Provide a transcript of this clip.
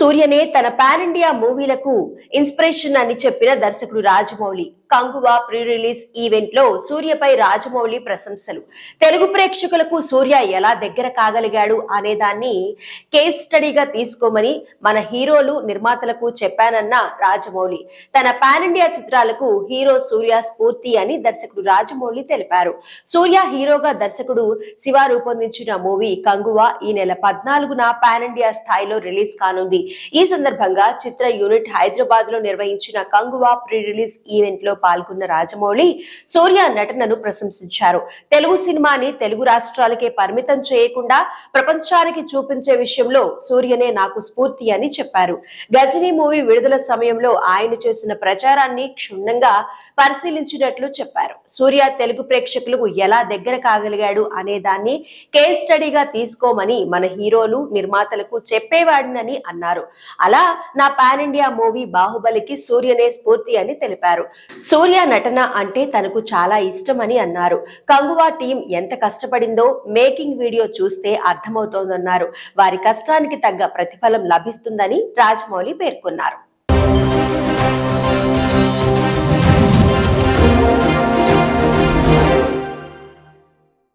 సూర్యనే తన pan India మూవీలకు inspiration అని చెప్పిన దర్శకుడు రాజమౌళి. కంగువా ప్రీ రిలీజ్ ఈవెంట్లో సూర్యపై రాజమౌళి ప్రశంసలు. తెలుగు ప్రేక్షకులకు సూర్య ఎలా దగ్గర కాగలిగాడు అనే దాన్ని కేస్ స్టడీగా తీసుకోమని మన హీరోలు నిర్మాతలకు చెప్పానన్న రాజమౌళి. తన పాన్ ఇండియా చిత్రాలకు హీరో సూర్య స్ఫూర్తి అని దర్శకుడు రాజమౌళి తెలిపారు. సూర్య హీరోగా దర్శకుడు శివ రూపొందించిన మూవీ కంగువా ఈ నెల పద్నాలుగున పాన్ ఇండియా స్థాయిలో రిలీజ్ కానుంది. ఈ సందర్భంగా చిత్ర యూనిట్ హైదరాబాద్లో నిర్వహించిన కంగువా ప్రీ రిలీజ్ ఈవెంట్లో పాల్గొన్న రాజమౌళి సూర్య నటనను ప్రశంసించారు. తెలుగు సినిమాని తెలుగు రాష్ట్రాలకే పరిమితం చేయకుండా ప్రపంచానికి చూపించే విషయంలో సూర్యనే నాకు స్ఫూర్తి అని చెప్పారు. గజనీ మూవీ విడుదల సమయంలో ఆయన చేసిన ప్రచారాన్ని క్షుణ్ణంగా పరిశీలించినట్లు చెప్పారు. సూర్య తెలుగు ప్రేక్షకులకు ఎలా దగ్గర కాగలిగాడు అనే దాన్ని కేస్ స్టడీగా తీసుకోమని మన హీరోలు నిర్మాతలకు చెప్పేవాడినని అన్నారు. అలా నా పాన్ ఇండియా మూవీ బాహుబలికి సూర్యనే స్ఫూర్తి అని తెలిపారు. సూర్య నటన అంటే తనకు చాలా ఇష్టమని అన్నారు. కంగువా టీం ఎంత కష్టపడిందో మేకింగ్ వీడియో చూస్తే అర్థమవుతోందన్నారు. వారి కష్టానికి తగ్గ ప్రతిఫలం లభిస్తుందని రాజమౌళి పేర్కొన్నారు.